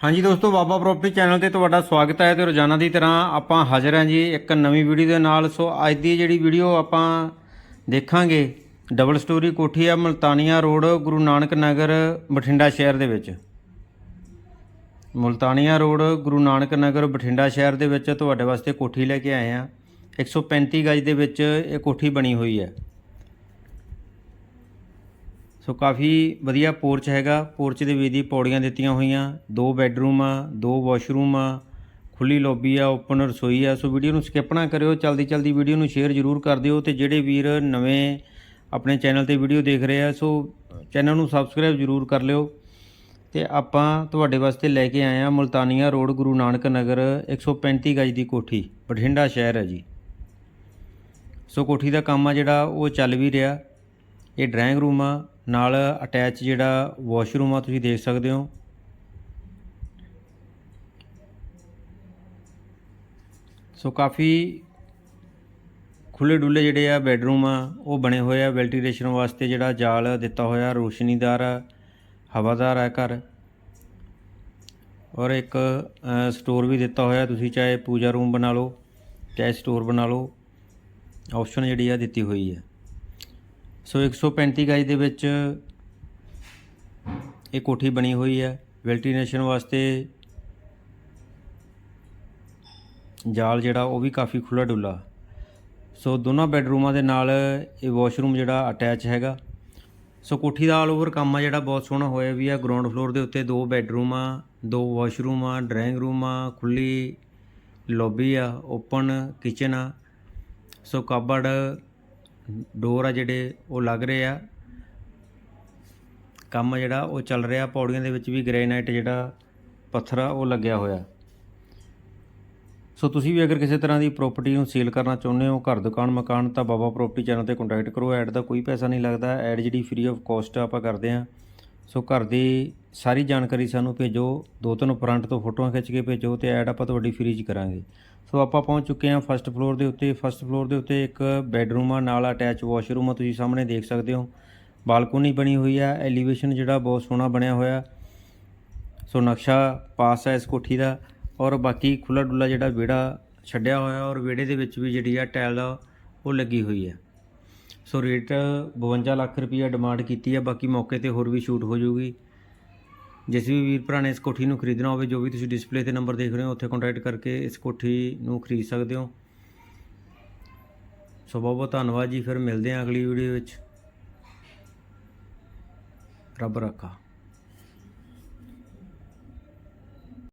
ਹਾਂਜੀ ਦੋਸਤੋ, ਬਾਬਾ property channel ਤੇ ਤੁਹਾਡਾ ਸਵਾਗਤ ਹੈ ਤੇ ਰੋਜ਼ਾਨਾ ਦੀ ਤਰ੍ਹਾਂ ਆਪਾਂ ਹਾਜ਼ਰ ਹਾਂ ਜੀ ਇੱਕ ਨਵੀਂ ਵੀਡੀਓ ਦੇ ਨਾਲ। ਸੋ ਅੱਜ ਦੀ ਜਿਹੜੀ ਵੀਡੀਓ ਆਪਾਂ ਦੇਖਾਂਗੇ ਡਬਲ ਸਟੋਰੀ ਕੋਠੀ ਆ ਮਲਤਾਨੀਆ ਰੋਡ, ਗੁਰੂ ਨਾਨਕ ਨਗਰ, ਬਠਿੰਡਾ ਸ਼ਹਿਰ ਦੇ ਵਿੱਚ। ਮੁਲਤਾਨੀਆ ਰੋਡ, ਗੁਰੂ ਨਾਨਕ ਨਗਰ, ਬਠਿੰਡਾ ਸ਼ਹਿਰ ਦੇ ਵਿੱਚ ਤੁਹਾਡੇ ਵਾਸਤੇ ਕੋਠੀ ਲੈ ਕੇ ਆਏ ਆ 135 ਗਜ ਦੇ ਵਿੱਚ ਇਹ ਕੋਠੀ ਬਣੀ ਹੋਈ ਹੈ। ਸੋ ਕਾਫੀ ਵਧੀਆ ਪੋਰਚ ਹੈਗਾ। ਪੋਰਚ ਦੇ ਵਿੱਚ ਦੀ ਪੌੜੀਆਂ ਦਿੱਤੀਆਂ ਹੋਈਆਂ। ਦੋ ਬੈੱਡਰੂਮ ਆ, ਦੋ ਵਾਸ਼ਰੂਮ ਆ ਖੁੱਲੀ ਲੌਬੀ ਆ, ਓਪਨ ਰਸੋਈ ਆ। ਸੋ ਵੀਡੀਓ ਨੂੰ ਸਕਿਪ ਨਾ ਕਰਿਓ। ਜਲਦੀ ਜਲਦੀ ਵੀਡੀਓ ਨੂੰ ਸ਼ੇਅਰ ਜ਼ਰੂਰ ਕਰ ਦਿਓ ਤੇ ਜਿਹੜੇ ਵੀਰ ਨਵੇਂ ਆਪਣੇ ਚੈਨਲ ਤੇ ਵੀਡੀਓ ਦੇਖ ਰਹੇ ਆ, ਸੋ ਚੈਨਲ ਨੂੰ ਸਬਸਕ੍ਰਾਈਬ ਜ਼ਰੂਰ ਕਰ ਲਿਓ। ਤੇ ਆਪਾਂ ਤੁਹਾਡੇ ਵਾਸਤੇ ਲੈ ਕੇ ਆਏ ਆ ਮੁਲਤਾਨੀਆ ਰੋਡ, ਗੁਰੂ ਨਾਨਕ ਨਗਰ 135 ਗਜ ਦੀ ਕੋਠੀ। ਬਠਿੰਡਾ ਸ਼ਹਿਰ ਹੈ ਜੀ। ਸੋ ਕੋਠੀ ਦਾ ਕੰਮ ਆ ਜਿਹੜਾ, ਉਹ ਚੱਲ ਵੀ ਰਿਹਾ। ਇਹ ਡਰਾਇੰਗ ਰੂਮ ਆ, ਨਾਲ ਅਟੈਚ ਜਿਹੜਾ ਵਾਸ਼ਰੂਮ ਆ, ਤੁਸੀਂ ਦੇਖ ਸਕਦੇ ਹੋ। ਸੋ ਕਾਫੀ ਖੁੱਲੇ ਡੁੱਲੇ ਜਿਹੜੇ ਆ ਬੈੱਡਰੂਮ ਆ, ਉਹ ਬਣੇ ਹੋਏ ਆ। ਵੈਂਟੀਲੇਸ਼ਨ ਵਾਸਤੇ ਜਿਹੜਾ ਜਾਲ ਦਿੱਤਾ ਹੋਇਆ, ਰੋਸ਼ਨੀਦਾਰ, ਹਵਾਦਾਰ ਹੈ ਘਰ। ਔਰ ਇੱਕ ਸਟੋਰ ਵੀ ਦਿੱਤਾ ਹੋਇਆ, ਤੁਸੀਂ ਚਾਹੇ ਪੂਜਾ ਰੂਮ ਬਣਾ ਲਓ, ਚਾਹੇ ਸਟੋਰ ਬਣਾ ਲਓ ਆਪਸ਼ਨ ਜਿਹੜੀ ਆ ਦਿੱਤੀ ਹੋਈ ਹੈ ਸੋ 135 ਗਜ ਦੇ ਵਿੱਚ ਇਹ ਕੋਠੀ ਬਣੀ ਹੋਈ ਹੈ। ਵੈਂਟੀਲੇਸ਼ਨ ਵਾਸਤੇ ਜਾਲ ਜਿਹੜਾ, ਉਹ ਵੀ ਕਾਫੀ ਖੁੱਲਾ ਡੁੱਲਾ ਸੋ ਦੋਨਾਂ ਬੈੱਡਰੂਮਾਂ ਦੇ ਨਾਲ ਇਹ ਵਾਸ਼ਰੂਮ ਜਿਹੜਾ ਅਟੈਚ ਹੈਗਾ। ਸੋ ਕੋਠੀ ਦਾ ਆਲ ਓਵਰ ਕੰਮ ਆ ਜਿਹੜਾ, ਬਹੁਤ ਸੋਹਣਾ ਹੋਇਆ ਵੀ ਆ। ਗਰਾਊਂਡ ਫਲੋਰ ਦੇ ਉੱਤੇ ਦੋ ਬੈੱਡਰੂਮ ਆ ਦੋ ਵਾਸ਼ਰੂਮ ਆ ਡਰਾਇੰਗ ਰੂਮ ਆ ਖੁੱਲੀ ਲੌਬੀ ਆ ਓਪਨ ਕਿਚਨ ਆ। ਸੋ ਕਬੜ ਡੋਰ ਆ ਜਿਹੜੇ, ਉਹ ਲੱਗ ਰਹੇ ਆ। ਕੰਮ ਜਿਹੜਾ, ਉਹ ਚੱਲ ਰਿਹਾ। ਪੌੜੀਆਂ ਦੇ ਵਿੱਚ ਵੀ ਗ੍ਰੇਨਾਈਟ ਜਿਹੜਾ ਪੱਥਰ ਆ, ਉਹ ਲੱਗਿਆ ਹੋਇਆ। ਸੋ ਤੁਸੀਂ ਵੀ ਅਗਰ ਕਿਸੇ ਤਰ੍ਹਾਂ ਦੀ ਪ੍ਰਾਪਰਟੀ ਨੂੰ ਸੇਲ ਕਰਨਾ ਚਾਹੁੰਦੇ ਹੋ, ਘਰ, ਦੁਕਾਨ, ਮਕਾਨ, ਤਾਂ ਬਾਬਾ ਪ੍ਰਾਪਰਟੀ ਚੈਨਲ ਤੇ ਕੰਟੈਕਟ ਕਰੋ। ਐਡ ਦਾ ਕੋਈ ਪੈਸਾ ਨਹੀਂ ਲੱਗਦਾ। ਐਡ ਜਿਹੜੀ ਫ੍ਰੀ ਆਫ ਕਾਸਟ ਆਪਾਂ ਕਰਦੇ ਹਾਂ। ਸੋ ਘਰ ਦੀ ਸਾਰੀ ਜਾਣਕਾਰੀ ਸਾਨੂੰ ਭੇਜੋ, ਦੋ ਤਿੰਨ ਫਰੰਟ ਤੋਂ ਫੋਟੋਆਂ ਖਿੱਚ ਕੇ ਭੇਜੋ ਤੇ ਐਡ ਆਪਾਂ ਤੁਹਾਡੀ ਫ੍ਰੀ ਕਰਾਂਗੇ। ਸੋ ਆਪਾਂ ਪਹੁੰਚ ਚੁੱਕੇ ਹਾਂ ਫਸਟ ਫਲੋਰ ਦੇ ਉੱਤੇ ਫਸਟ ਫਲੋਰ ਦੇ ਉੱਤੇ ਇੱਕ ਬੈੱਡਰੂਮ ਆ, ਨਾਲ ਅਟੈਚ ਵਾਸ਼ਰੂਮ ਆ, ਤੁਸੀਂ ਸਾਹਮਣੇ ਦੇਖ ਸਕਦੇ ਹੋ। ਬਾਲਕੋਨੀ ਬਣੀ ਹੋਈ ਆ ਐਲੀਵੇਸ਼ਨ ਜਿਹੜਾ ਬਹੁਤ ਸੋਹਣਾ ਬਣਿਆ ਹੋਇਆ। ਸੋ ਨਕਸ਼ਾ ਪਾਸ ਹੈ ਇਸ ਕੋਠੀ ਦਾ ਔਰ ਬਾਕੀ ਖੁੱਲਾ ਡੁੱਲਾ ਜਿਹੜਾ ਵਿਹੜਾ ਛੱਡਿਆ ਹੋਇਆ ਔਰ ਵਿਹੜੇ ਦੇ ਵਿੱਚ ਵੀ ਜਿਹੜੀ ਆ ਟਾਇਲ ਉਹ ਲੱਗੀ ਹੋਈ ਹੈ ਸੋ ਰੇਟ 52 ਲੱਖ ਰੁਪਈਆ ਡਿਮਾਂਡ ਕੀਤੀ ਹੈ, ਬਾਕੀ ਮੌਕੇ ਤੇ ਹੋਰ ਵੀ ਸ਼ੂਟ ਹੋ ਜਾਊਗੀ। ਜਿਸ ਵੀ ਵੀਰ ਭਰਾ ਨੇ ਇਸ ਕੋਠੀ ਨੂੰ ਖਰੀਦਣਾ ਹੋਵੇ, ਜੋ ਵੀ ਤੁਸੀਂ ਡਿਸਪਲੇ ਤੇ ਨੰਬਰ ਦੇਖ ਰਹੇ ਹੋ, ਉੱਥੇ ਕੰਟੈਕਟ ਕਰਕੇ ਇਸ ਕੋਠੀ ਨੂੰ ਖਰੀਦ ਸਕਦੇ ਹੋ। ਸੋ ਬਹੁਤ ਬਹੁਤ ਧੰਨਵਾਦ ਜੀ, ਫਿਰ ਮਿਲਦੇ ਹਾਂ ਅਗਲੀ ਵੀਡੀਓ ਵਿੱਚ। ਰੱਬ ਰੱਖਾ।